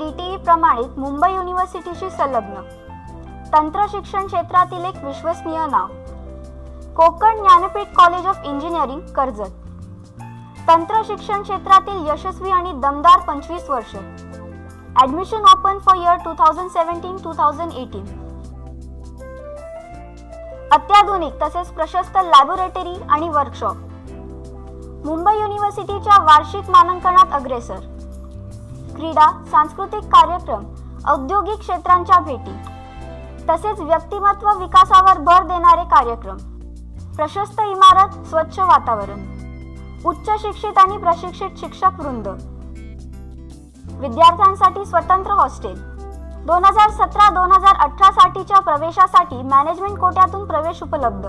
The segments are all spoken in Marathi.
डीटीई प्रमाणित मुंबई युनिव्हर्सिटीशी संलग्न. तंत्र शिक्षण क्षेत्रातील एक विश्वसनीय नाव. Konkan Dnyanpeeth college of engineering Karjat. तंत्र शिक्षण क्षेत्रातील यशस्वी आणि दमदार पंचवीस वर्ष. Admission open for year two thousand seventeen two thousand eighteen अत्याधुनिक तसेच प्रशस्त लॅबोरेटरी आणि वर्कशॉप मुंबई युनिव्हर्सिटीच्या वार्षिक मानांकनात अग्रेसर. क्रीडा सांस्कृतिक कार्यक्रम औद्योगिक क्षेत्रांच्या भेटी तसेच व्यक्तिमत्व विकासावर भर देणारे कार्यक्रम प्रशस्त इमारत स्वच्छ वातावरण उच्च शिक्षित आणि प्रशिक्षित शिक्षक वृंद विद्यार्थ्यांसाठी स्वतंत्र हॉस्टेल दोन हजार सतरा दोन हजार अठरा साठीच्या प्रवेशासाठी मॅनेजमेंट कोट्यातून प्रवेश उपलब्ध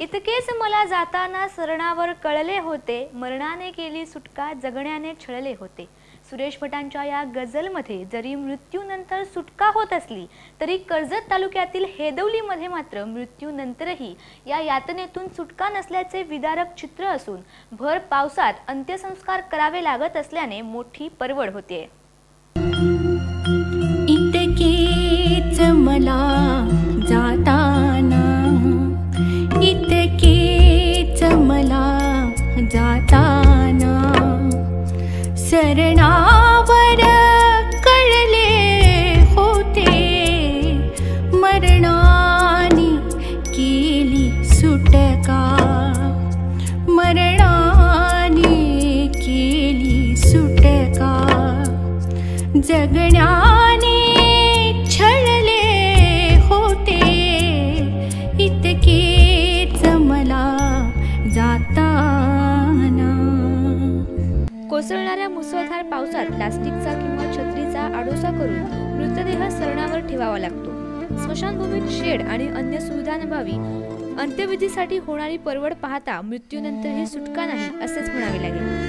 इतकेच मला जाताना सरणावर कळले होते मरणाने केली सुटका जगण्याने छळले होते. सुरेश भटांच्या या गझलमध्ये जरी मृत्यूनंतर सुटका होत असली तरी कर्जत तालुक्यातील हेदवलीमध्ये मात्र मृत्यूनंतरही या यातनेतून सुटका नसल्याचे विदारक चित्र असून भर पावसात अंत्यसंस्कार करावे लागत असल्याने मोठी परवड होते. इतकेच मला जाताना सुटका मरणाने केली सुटका. जगण्याने छळले होते इतकेच मला जाताना. कोसळणाऱ्या मुसळधार पावसात प्लास्टिकचा किंवा छत्रीचा आडोसा करून मृतदेह सरणावर ठेवावा लागतो. स्मशानभूमीत शेड आणि अन्य सुविधांभावी अंत्यविधीसाठी होणारी परवड पाहता मृत्यूनंतरही सुटका नाही असेच म्हणावे लागेल.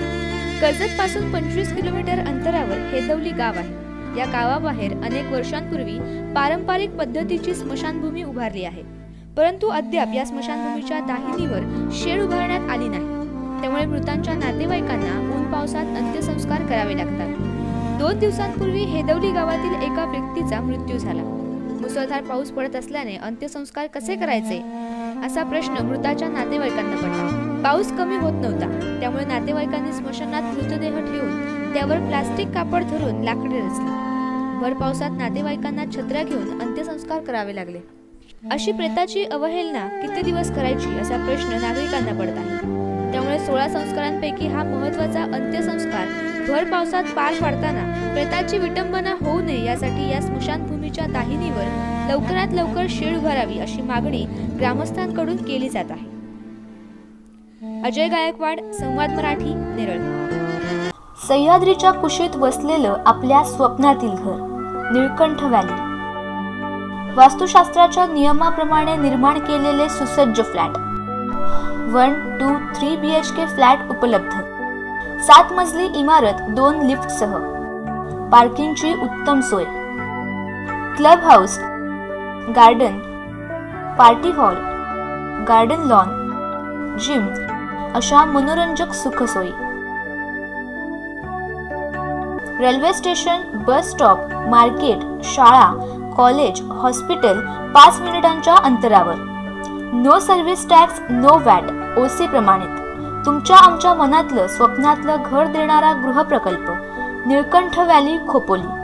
कर्जत पासून पंचवीस किलोमीटर अंतरावर हेदवली गाव आहे. या गावाबाहेर अनेक वर्षांपूर्वी पारंपरिक पद्धतीची स्मशानभूमी उभारली आहे. परंतु अद्याप या स्मशानभूमीच्या दाहिनीवर शेड उभारण्यात आली नाही. त्यामुळे मृतांच्या नातेवाईकांना ऊन पावसात अंत्यसंस्कार करावे लागतात. दोन दिवसांपूर्वी हेदवली गावातील एका व्यक्तीचा मृत्यू झाला. मुसळधार पाऊस पडत असल्याने अंत्यसंस्कार कसे करायचे? असा प्रश्न मृताच्या नातेवाईकांना पडला. पाऊस कमी होत नव्हता. त्यामुळे नातेवाईकांनी स्मशानात मृतदेह ठेवून त्यावर प्लास्टिक कापड धरून लाकडे रचली. भर पावसात नातेवाईकांना छत्र्या घेऊन अंत्यसंस्कार करावे लागले. अशी प्रेताची अवहेलना किती दिवस करायची असा प्रश्न नागरिकांना पडत आहे. त्यामुळे सोळा संस्कारांपैकी हा महत्त्वाचा अंत्यसंस्कार भर पावसात पार पाडताना प्रेताची विटंबना होऊ नये यासाठी या स्मशानभूमीच्या दाहिनीवर लवकरात लवकर शेड उभारावी अशी मागणी ग्रामस्थांकडून केली जात आहे. अजय गायकवाड संवाद मराठी नेरळ. सह्याद्रीच्या कुशीत वसलेलं आपल्या स्वप्नातील घर निळकंठ व्हॅली वास्तुशास्त्राच्या नियमाप्रमाणे निर्माण केलेले सुसज्ज flat one two three B H K flat उपलब्ध. सात मजली इमारत दोन लिफ्टसह. पार्किंगची उत्तम सोय. Club house garden party hall garden lawn gym अशा मनोरंजक सुखसोयी railway station bus stop market शाळा कॉलेज हॉस्पिटल पाच मिनिटांच्या अंतरावर. No service tax no VAT OC प्रमाणित. तुमच्या आमच्या मनातलं स्वप्नातलं घर देणारा गृहप्रकल्प निळकंठ व्हॅली खोपोली.